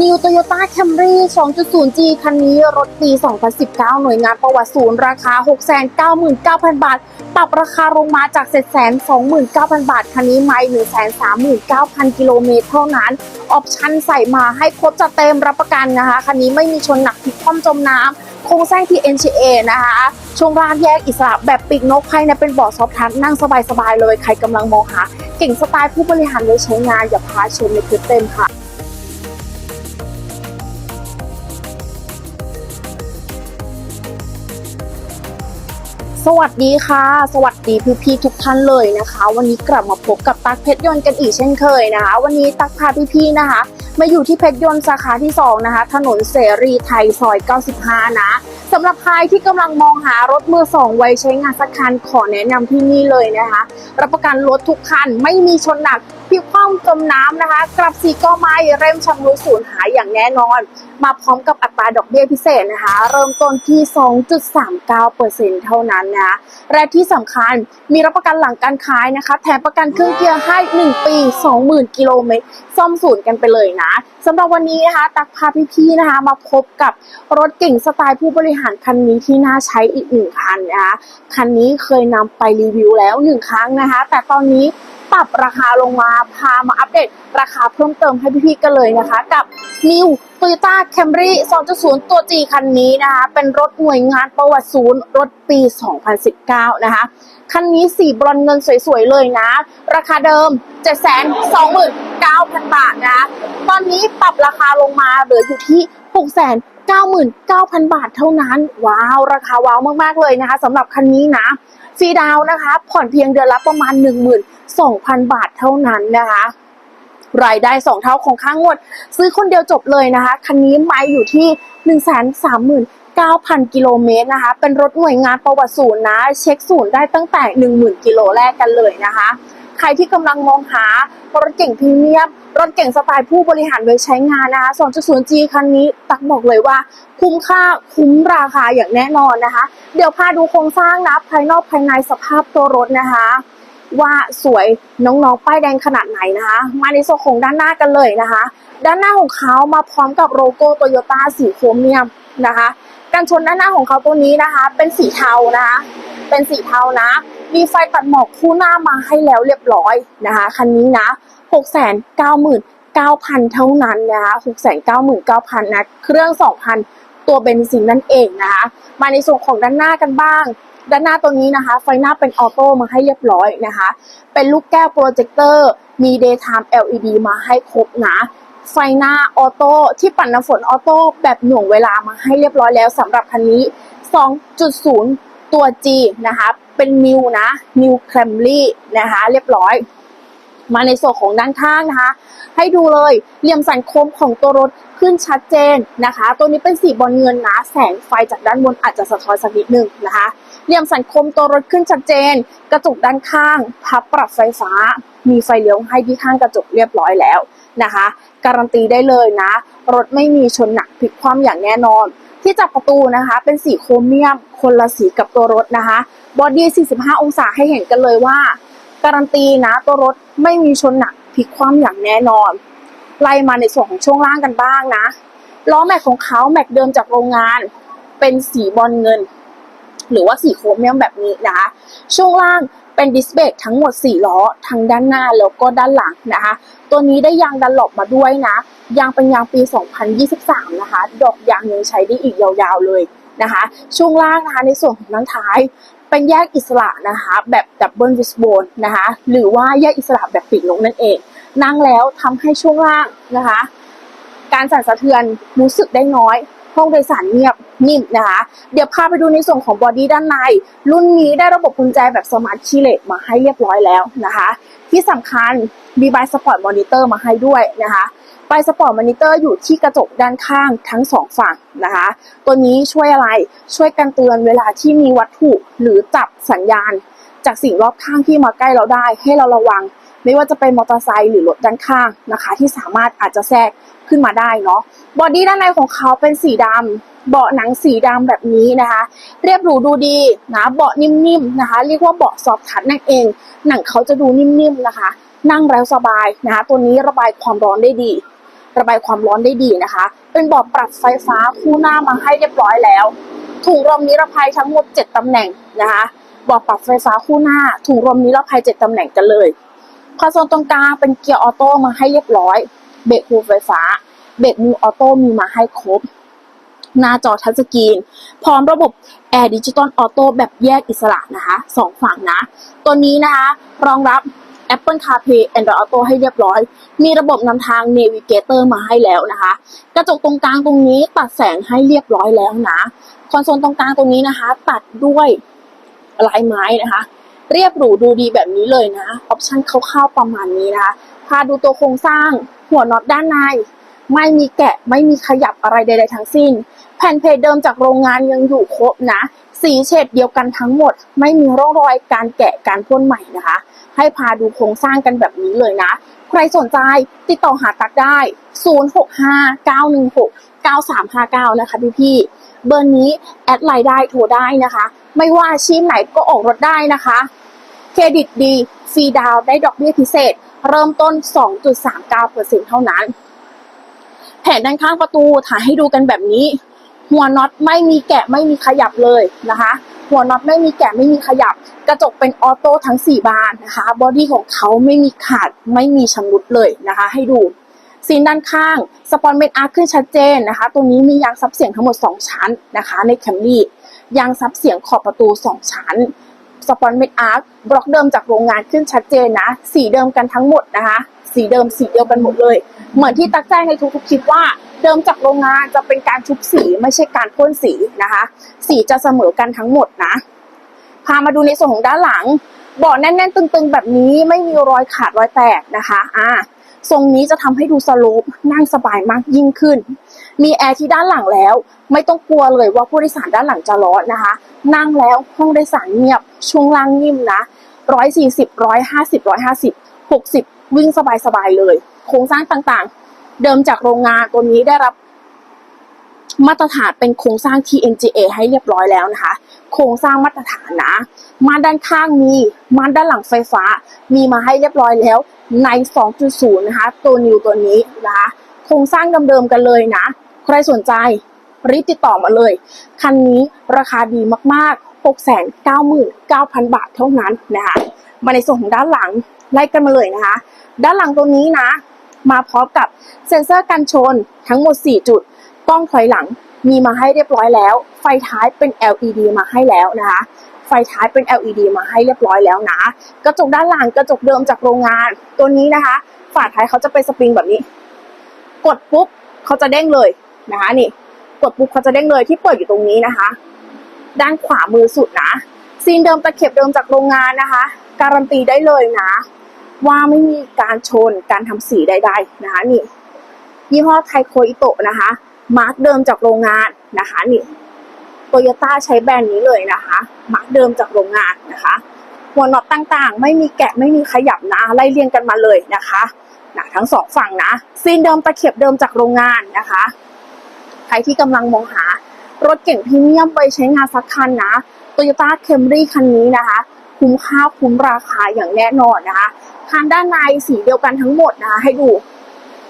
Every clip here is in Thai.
New Toyota Camry 2.0G คันนี้รถปี 2019 หน่วยงานประวัติศูนย์ราคา 699,000 บาท ปรับราคาลงมาจาก729,000 บาท คันนี้ไม่139,000 กิโลเมตรเท่านั้น ออปชั่นใส่มาให้ครบจัดเต็มรับประกันนะคะ คันนี้ไม่มีชนหนักพลิกคว่ำจมน้ำโครงสร้างที่ NCA นะคะ ช่วงล่างแยกอิสระแบบปีกนกภายในเป็นเบาะซอฟทัชนั่งสบายๆเลย ใครกำลังมองหาเก่งสไตล์ผู้บริหารไว้ใช้งานอย่าพลาดชมในคลิปเต็มค่ะ สวัสดีค่ะ สวัสดีพี่ๆทุกท่านเลยนะคะ วันนี้กลับมาพบกับตักเพชรยนต์กันอีกเช่นเคยนะคะ วันนี้ตักพาพี่ๆนะคะมาอยู่ที่เพชรยนต์สาขาที่2นะคะ ถนนเสรีไทยซอย 95 นะสำหรับใครที่กำลังมองหารถมือสองไว้ใช้งานสักคันขอแนะนำที่นี่เลยนะคะ รับประกันรถทุกคันไม่มีชนหนัก คว่ำจมน้ำนะคะ กลับสีก็ไม่เร่มชำรุดสูญหายอย่างแน่นอน มาพร้อมกับอัตราดอกเบี้ยพิเศษนะคะ เริ่มต้นที่ 2.39%เท่านั้นนะและที่สำคัญมีรับประกันหลังการขายนะคะ แถมประกันเครื่องเกียร์ให้ 1 ปี 20,000 กิโลเมตรซ่อมศูนย์กันไปเลยนะสำหรับวันนี้นะคะ ตักพาพี่ๆนะคะ มาพบกับรถเก่งสไตล์ผู้บริหารคันนี้ที่น่าใช้อีกหนึ่งคันนะคะคันนี้เคยนำไปรีวิวแล้วหนึ่งครั้งนะคะ แต่ตอนนี้ ปรับราคาลงมา พามาอัปเดตราคาเพิ่มเติมให้พี่ๆกันเลยนะคะ กับ New Toyota Camry 2.0 ตัว G คันนี้นะคะ เป็นรถหน่วยงานประวัติศูนย์ รถปี 2019 นะคะ คันนี้สีบรอนเงินสวยๆ เลยนะ ราคาเดิม 729,000 บาทนะ ตอนนี้ปรับราคาลงมาเหลืออยู่ที่ 699,000 บาทเท่านั้น ว้าว ราคาว้าวมาก ๆ เลยนะคะสำหรับคันนี้นะ ฟรีดาวนะคะ ผ่อนเพียงเดือนละประมาณ 2,000 บาทเท่านั้นนะคะ รายได้ 2 เท่าของค่างวด ซื้อคนเดียวจบเลยนะคะ คันนี้ไม่อยู่ที่ 139,000 กิโลเมตรนะคะ เป็นรถหน่วยงานประวัติศูนย์นะ เช็คศูนย์ได้ตั้งแต่ 10,000 กิโลแรกกันเลยนะคะ ใครที่กำลังมองหารถเก่งพรีเมียม รถเก่งสไตล์ผู้บริหารไว้ใช้งานนะคะ 2.0G คันนี้ตักบอกเลยว่า คุ้มค่าคุ้มราคาอย่างแน่นอนนะคะ เดี๋ยวพาดูโครงสร้างนะ ภายนอกภายในสภาพตัวรถนะคะ ว่าสวยน้องๆ ป้ายแดงขนาดไหนนะคะ มาในโซนของด้านหน้ากันเลยนะคะ ด้านหน้าของเขามาพร้อมกับโลโก้โตโยต้าสีโครเมียมนะคะการชนด้านหน้าของเขาตัวนี้นะคะ เป็นสีเทานะคะ เป็นสีเทานะ มีไฟตัดหมอกคู่หน้ามาให้แล้วเรียบร้อยนะคะคันนี้นะ699,000 เท่านั้นนะคะ699,000นะ เครื่อง 2,000 ตัวเบนซินนั่นเองนะคะ มาในส่วนของด้านหน้ากันบ้าง ด้านหน้าตัวนี้นะคะ ไฟหน้าเป็นออโต้มาให้เรียบร้อยนะคะ เป็นลูกแก้วโปรเจคเตอร์ มี daytime LED มาให้ครบนะไฟหน้าออโต้ที่ปั่นน้ำฝนออโต้แบบหน่วงเวลามาให้เรียบร้อยแล้วสำหรับคันนี้ 2.0 ตัว G นะคะ เป็นนิวนะนิวแคมรี่นะคะ เรียบร้อย มาในส่วนของด้านข้างนะคะ ให้ดูเลยเหลี่ยมสันคมของตัวรถขึ้นชัดเจนนะคะ ตัวนี้เป็นสีบอลเงินนะ แสงไฟจากด้านบนอาจจะสะท้อนสักนิดนึงนะคะ เหลี่ยมสันคมตัวรถขึ้นชัดเจน กระจกด้านข้าง พับปรับไฟฟ้า มีไฟเลี้ยวให้ที่ข้างกระจกเรียบร้อยแล้วนะคะ การันตีได้เลยนะ รถไม่มีชนหนักพลิกคว่ำอย่างแน่นอน ที่จับประตูนะคะเป็นสีโครเมียม คนละสีกับตัวรถนะคะบอดี้ 45 องศาให้เห็นกันเลยว่า การันตีนะตัวรถไม่มีชนหนักพลิกคว่ำอย่างแน่นอนไล่มาในส่วนของช่วงล่างกันบ้างนะล้อแม็กของเขาแม็กเดิมจากโรงงาน เป็นสีบอลเงิน หรือว่าสีโครเมียมแบบนี้นะคะช่วงล่างเป็นดิสเบรกทั้งหมด 4 ล้อทั้งด้านหน้าแล้วก็ด้านหลังนะคะ ตัวนี้ได้ยางดันหลบมาด้วยนะ ยางเป็นยางปี 2023 นะคะ ดอกยางยังใช้ได้อีกยาวๆเลยนะคะ ช่วงล่างนะคะในส่วนของด้านท้าย เป็นแยกอิสระนะคะ แบบดับเบิลวิสโบนนะคะ หรือว่าแยกอิสระแบบปีกนกนั่นเอง นั่งแล้วทำให้ช่วงล่างนะคะ การสั่นสะเทือนรู้สึกได้น้อย ห้องโดยสารเงียบนิ่มนะคะ เดี๋ยวพาไปดูในส่วนของบอดี้ด้านใน รุ่นนี้ได้ระบบกุญแจแบบสมาร์ทคีเลสมาให้เรียบร้อยแล้วนะคะ ที่สำคัญมีบายสปอร์ตมอนิเตอร์มาให้ด้วยนะคะบสปอร์ตมอนิเตอร์อยู่ที่กระจกด้านข้างทั้งสองฝั่งนะคะ ตัวนี้ช่วยอะไรช่วยกันเตือนเวลาที่มีวัตถุหรือจับสัญญาณ จากสิ่งรอบข้างที่มาใกล้เราได้ให้เราระวัง ไม่ว่าจะเป็นมอเตอร์ไซค์หรือรถด้านข้างนะคะ ที่สามารถอาจจะแทรกขึ้นมาได้เนาะบอดี้ด้านในของเขาเป็นสีดำเบาะหนังสีดำแบบนี้นะคะ เรียบหรูดูดีนะเบาะนิ่มๆนะคะ เรียกว่าเบาะซอฟทัชนั่นเอง หนังเขาจะดูนิ่มๆนะคะ นั่งแล้วสบายนะคะ ตัวนี้ระบายความร้อนได้ดี ระบายความร้อนได้ดีนะคะ เป็นเบาะปรับไฟฟ้าคู่หน้ามาให้เรียบร้อยแล้วถุงลมนิรภัยทั้งหมด 7 ตำแหน่งนะคะเบาะปรับไฟฟ้าคู่หน้าถุงลมนิรภัย 7 ตำแหน่งกันเลย คอนโซลตรงกลางเป็นเกียร์ออโต้มาให้เรียบร้อย เบรกมือไฟฟ้า เบรกมือออโต้มีมาให้ครบ หน้าจอทัชสกรีน พร้อมระบบแอร์ดิจิตอลออโต้แบบแยกอิสระนะคะสองฝั่งนะ ตัวนี้นะคะ รองรับ Apple CarPlay Android Auto ให้เรียบร้อย มีระบบนำทาง Navigator มาให้แล้วนะคะ กระจกตรงกลางตรงนี้ตัดแสงให้เรียบร้อยแล้วนะ คอนโซลตรงกลางตรงนี้นะคะ ตัดด้วยลายไม้นะคะ เรียบหรูดูดีแบบนี้เลยนะออปชั่นคร่าวๆประมาณนี้นะคะพาดูตัวโครงสร้างหัวน็อตด้านใน ไม่มีแกะไม่มีขยับอะไรใดๆทั้งสิ้น แผ่นเพจเดิมจากโรงงานยังอยู่ครบนะ สีเฉดเดียวกันทั้งหมด ไม่มีร่องรอยการแกะการพ่นใหม่นะคะ ให้พาดูโครงสร้างกันแบบนี้เลยนะ ใครสนใจติดต่อหาตักได้ 0659169359 นะคะพี่พี่ๆเบอร์นี้แอดไลน์ได้โทรได้นะคะ ไม่ว่าอาชีพไหนก็ออกรถได้นะคะ เครดิตดีฟรีดาวได้ดอกเบี้ยพิเศษ เริ่มต้น 2.39%เท่านั้น แผงด้านข้างประตูถ่ายให้ดูกันแบบนี้ หัวน็อตไม่มีแกะไม่มีขยับเลยนะคะ หัวน็อตไม่มีแกะไม่มีขยับ กระจกเป็นออโต้ทั้ง 4 บานนะคะบอดี้ของเขาไม่มีขาดไม่มีชำรุดเลยนะคะ ให้ดูซีนด้านข้าง สปอนเมนอาร์ขึ้นชัดเจนนะคะ ตัวนี้มียางซับเสียงทั้งหมด 2 ชั้นนะคะ ในแคมรี่ ยางซับเสียงขอบประตู 2 ชั้นสปอนเมนอาร์คบล็อกเดิมจากโรงงานขึ้นชัดเจนนะ สีเดิมกันทั้งหมดนะคะ สีเดิมสีเดียวกันหมดเลย เหมือนที่ตักแจ้งในทุกๆคลิปว่า เดิมจากโรงงานจะเป็นการชุบสีไม่ใช่การพ่นสีนะคะ สีจะเสมอกันทั้งหมดนะ พามาดูในส่วนของด้านหลังเบาะแน่นๆ ตึงๆ แบบนี้ไม่มีรอยขาดรอยแตกนะคะ อ่า ทรงนี้จะทำให้ดูสโลปนั่งสบายมากยิ่งขึ้น มีแอร์ที่ด้านหลังแล้ว ไม่ต้องกลัวเลยว่าผู้โดยสารด้านหลังจะร้อนนะคะ นั่งแล้วห้องโดยสารเงียบ ช่วงล่างนิ่มนะร้อยสี่สิบร้อยห้าสิบร้อยห้าสิบหกสิบวิ่งสบายๆเลย โครงสร้างต่างๆ เดิมจากโรงงานตัวนี้ได้รับมาตรฐานเป็นโครงสร้าง TNGA ให้เรียบร้อยแล้วนะคะ โครงสร้างมาตรฐานนะมาด้านข้างมีมาด้านหลังไฟฟ้า มีมาให้เรียบร้อยแล้วใน 2.0 นะคะ ตัวนิวตัวนี้นะคะ โครงสร้างเดิมๆกันเลยนะ ใครสนใจรีบติดต่อมาเลย คันนี้ราคาดีมากๆ 699,000 บาทเท่านั้นนะคะ มาในส่วนของด้านหลังไล่กันมาเลยนะคะ ด้านหลังตัวนี้นะ มาพร้อมกับเซ็นเซอร์กันชนทั้งหมด 4 จุด กล้องถอยหลังมีมาให้เรียบร้อยแล้ว ไฟท้ายเป็น LED มาให้แล้วนะคะ ไฟท้ายเป็น LED มาให้เรียบร้อยแล้วนะ กระจกด้านหลังกระจกเดิมจากโรงงาน ตัวนี้นะคะ ฝาท้ายเขาจะเป็นสปริงแบบนี้ กดปุ๊บเขาจะเด้งเลย นะคะนี่กดปุ๊บเขาจะเด้งเลยที่เปิดอยู่ตรงนี้นะคะ ด้านขวามือสุดนะซีนเดิมตะเข็บเดิมจากโรงงานนะคะ การันตีได้เลยนะ ว่าไม่มีการชนการทำสีใด ๆ นะคะนี่ยี่ห้อไทโคอิโตะนะคะมาร์กเดิมจากโรงงานนะคะนี่โตโยต้าใช้แบรนด์นี้เลยนะคะมาร์กเดิมจากโรงงานนะคะ หัวน็อตต่างๆ ไม่มีแกะไม่มีขยับนะไล่เรียงกันมาเลยนะคะนะทั้งสองฝั่งนะซีนเดิมตะเข็บเดิมจากโรงงานนะคะ ใครที่กำลังมองหารถเก่งพรีเมียมไปใช้งานสักคันนะ Toyota Camry คันนี้นะคะ คุ้มค่าคุ้มราคาอย่างแน่นอนนะคะทางด้านในสีเดียวกันทั้งหมดนะคะให้ดู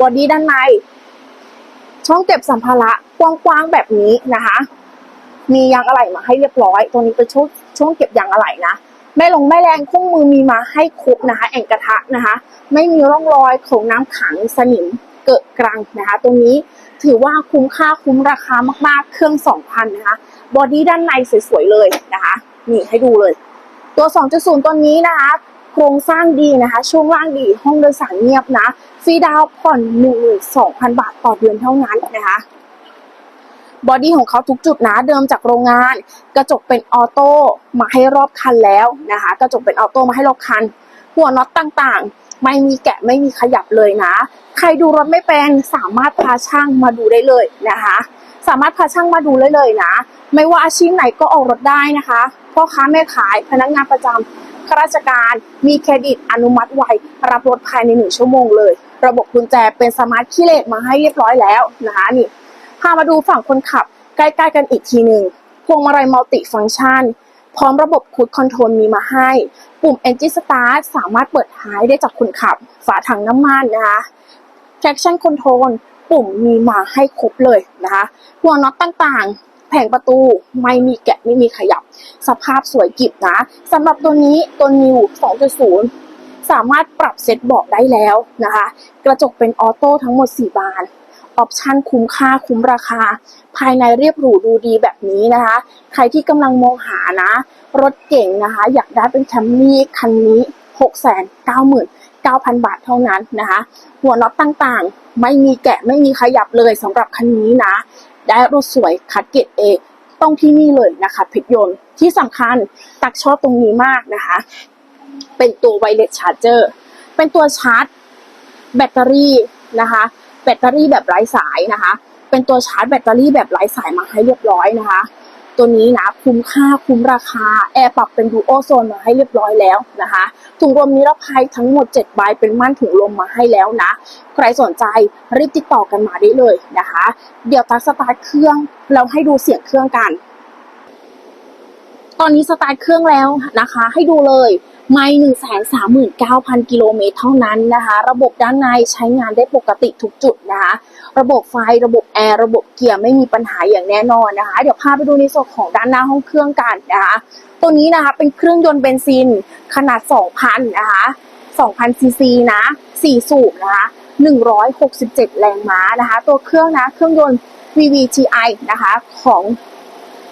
บอดี้ด้านใน ช่องเก็บสัมภาระกว้างๆแบบนี้นะคะ มียางอะไหล่มาให้เรียบร้อย ตรงนี้เป็นช่วงช่วงเก็บยางอะไหล่นะแม่ลงแม่แรงคู่มือมีมาให้ครบนะคะ แอ่งกระทะนะคะ ไม่มีร่องรอยของน้ำขังสนิม เกิดกรังนะคะ ตรงนี้ถือว่าคุ้มค่าคุ้มราคามากๆ เครื่อง 2,000 นะคะ บอดี้ด้านในสวยๆเลยนะคะ นี่ให้ดูเลย ตัว 2.0 ตัวนี้นะคะ โครงสร้างดีนะคะ ช่วงล่างดี ห้องโดยสารเงียบนะ ฟรีดาวน์ผ่อน 12,000 บาทต่อเดือนเท่านั้นนะคะ บอดี้ของเขาทุกจุดนะ เดิมจากโรงงาน กระจกเป็นออโต้มาให้รอบคันแล้วนะคะ กระจกเป็นออโต้มาให้รอบคัน หัวน็อตต่างๆ ไม่มีแกะไม่มีขยับเลยนะ ใครดูรถไม่เป็นสามารถพาช่างมาดูได้เลยนะคะ สามารถพาช่างมาดูได้เลยนะ ไม่ว่าอาชีพไหนก็ออกรถได้นะคะพ่อค้าแม่ขายพนักงานประจำข้าราชการมีเครดิตอนุมัติไวรับรถภายในหนึ่งชั่วโมงเลย ระบบกุญแจเป็นสมาร์ทคีย์เลสมาให้เรียบร้อยแล้วนะคะนี่พามาดูฝั่งคนขับใกล้ๆกันอีกทีหนึ่งพวงมาลัยมัลติฟังก์ชัน พร้อมระบบคูดคอนโทรลมีมาให้ ปุ่ม Engine Start สามารถเปิดท้ายได้จากคนขับ ฝาถังน้ำมันนะคะ traction control ปุ่มมีมาให้ครบเลยนะคะหัวน็อตต่างๆ แผงประตูไม่มีแกะไม่มีขยับ สภาพสวยกิบนะสำหรับตัวนี้ตัว New 2.0 สามารถปรับเซตเบาะได้แล้วนะคะ กระจกเป็นออโต้ทั้งหมด 4 บาน ออปชั่นคุ้มค่าคุ้มราคา ภายในเรียบหรูดูดีแบบนี้นะคะ ใครที่กำลังมองหานะ รถเก่งนะคะ อยากได้เป็นแคมรี่คันนี้ 699,000 บาทเท่านั้นนะคะ หัวน็อตต่างๆ ไม่มีแกะไม่มีขยับเลยสำหรับคันนี้นะ ได้รถสวยคัดเกรดเอต้องที่นี่เลยนะคะเพชรยนต์ที่สำคัญตักชอบตรงนี้มากนะคะ เป็นตัวไวเลสชาร์เจอร์เป็นตัวชาร์จ แบตเตอรี่นะคะ ตเตอรี่แบบไร้สายนะคะ เป็นตัวชาร์จแบตเตอรี่แบบไร้สายมาให้เรียบร้อยนะคะ ตัวนี้นะคุ้มค่าคุ้มราคาแอร์ปรับเป็นดูโอโซนมาให้เรียบร้อยแล้วนะคะถุงลมนิรภัยทั้งหมด7ใบเป็นม่านถุงลมมาให้แล้วนะ ใครสนใจรีบติดต่อกันมาได้เลยนะคะ เดี๋ยวตักสตาร์ทเครื่องแล้วให้ดูเสียงเครื่องกัน ตอนนี้สตาร์ทเครื่องแล้วนะคะ ให้ดูเลย ไม่หนึ่งแสนสามหมื่นเก้าพันกิโลเมตรเท่านั้นนะคะ ระบบด้านในใช้งานได้ปกติทุกจุดนะคะ ระบบไฟ ระบบแอร์ ระบบเกียร์ไม่มีปัญหาอย่างแน่นอนนะคะ เดี๋ยวพาไปดูในส่วนของด้านหน้าห้องเครื่องกันนะคะ ตัวนี้นะคะเป็นเครื่องยนต์เบนซินขนาด 2,000 นะคะ 2,000ซีซีนะ 4 สูบนะคะ 167 แรงม้านะคะ ตัวเครื่องนะ เครื่องยนต์ VVTi นะคะของ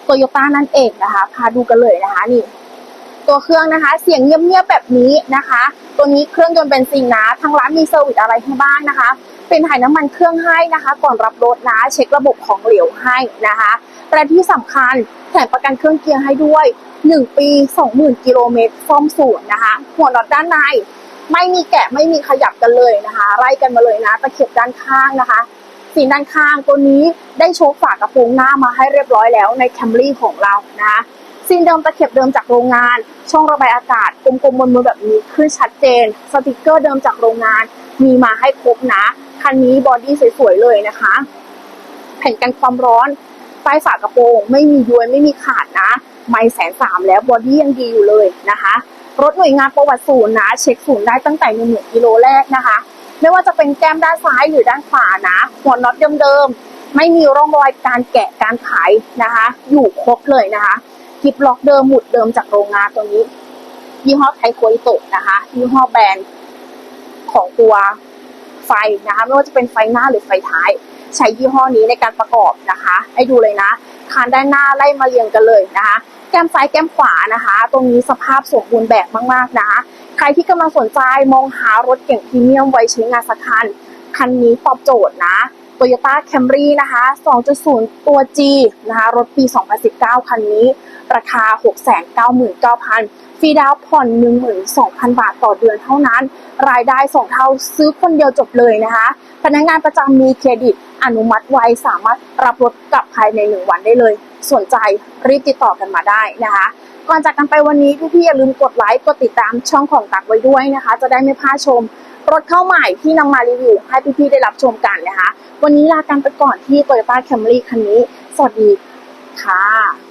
โตโยต้านั่นเองนะคะ พาดูกันเลยนะคะนี่ ตัวเครื่องนะคะ เสียงเงียบๆแบบนี้นะคะ ตัวนี้เครื่องยนต์เบนซินนะทางร้านมีเซอร์วิสอะไรให้บ้างนะคะ เป็นถ่ายน้ำมันเครื่องให้นะคะ ก่อนรับรถนะเช็คระบบของเหลวให้นะคะและที่สำคัญแถมประกันเครื่องเกียร์ให้ด้วย 1 ปี 20,000 กิโลเมตรซ่อมศูนย์นะคะ หัวน็อตด้านในไม่มีแกะไม่มีขยับกันเลยนะคะไล่กันมาเลยนะตะเข็บด้านข้างนะคะสีด้านข้างตัวนี้ได้โชว์ฝากระโปรงหน้ามาให้เรียบร้อยแล้วในแคมรี่ของเรานะคะ ซีนเดิมตะเข็บเดิมจากโรงงาน ช่องระบายอากาศกลมๆบนๆแบบนี้ขึ้นชัดเจน สติกเกอร์เดิมจากโรงงาน มีมาให้ครบนะ คันนี้บอดี้สวยๆเลยนะคะ แผ่นกันความร้อนใต้ฝากระโปรง ไม่มีย้วยไม่มีขาดนะ ไม่แสนสามแล้วบอดี้ยังดีอยู่เลยนะคะ รถหน่วยงานประวัติศูนย์นะ เช็คศูนย์ได้ตั้งแต่หนึ่งหมื่นกิโลแรกนะคะ ไม่ว่าจะเป็นแก้มด้านซ้ายหรือด้านขวานะ หัวน็อตเดิมๆไม่มีร่องรอยการแกะการไขนะคะ อยู่ครบเลยนะคะ กิบล็อกเดิมหมุดเดิมจากโรงงานตัวนี้ ยี่ห้อไทโคอิโตะนะคะ ยี่ห้อแบรนด์ของตัวไฟนะคะไม่ว่าจะเป็นไฟหน้าหรือไฟท้าย ใช้ยี่ห้อนี้ในการประกอบนะคะให้ดูเลยนะคานด้านหน้าไล่มาเรียงกันเลยนะคะ แก้มซ้ายแก้มขวานะคะ ตรงนี้สภาพสมบูรณ์แบบมากๆนะคะ ใครที่กำลังสนใจมองหารถเก่งพรีเมียมไว้ใช้งานสักคัน คันนี้ตอบโจทย์นะ Toyota Camry นะคะ 2.0 ตัว G นะคะ รถปี 2019 คันนี้ ราคา 699,000ฟรีดาวน์ผ่อน 12,000 บาทต่อเดือนเท่านั้น รายได้2เท่าซื้อคนเดียวจบเลยนะคะ พนักงานประจำมีเครดิตอนุมัติไวสามารถรับรถกลับภายใน 1 วันได้เลย สนใจรีบติดต่อกันมาได้นะคะก่อนจากกันไปวันนี้พี่ๆอย่าลืมกดไลค์กดติดตามช่องของตักไว้ด้วยนะคะ จะได้ไม่พลาดชม รถเข้าใหม่ที่นำมารีวิวให้พี่ๆได้รับชมกันนะคะ วันนี้ลากันไปก่อนที่ Toyota Camry คันนี้ สวัสดีค่ะ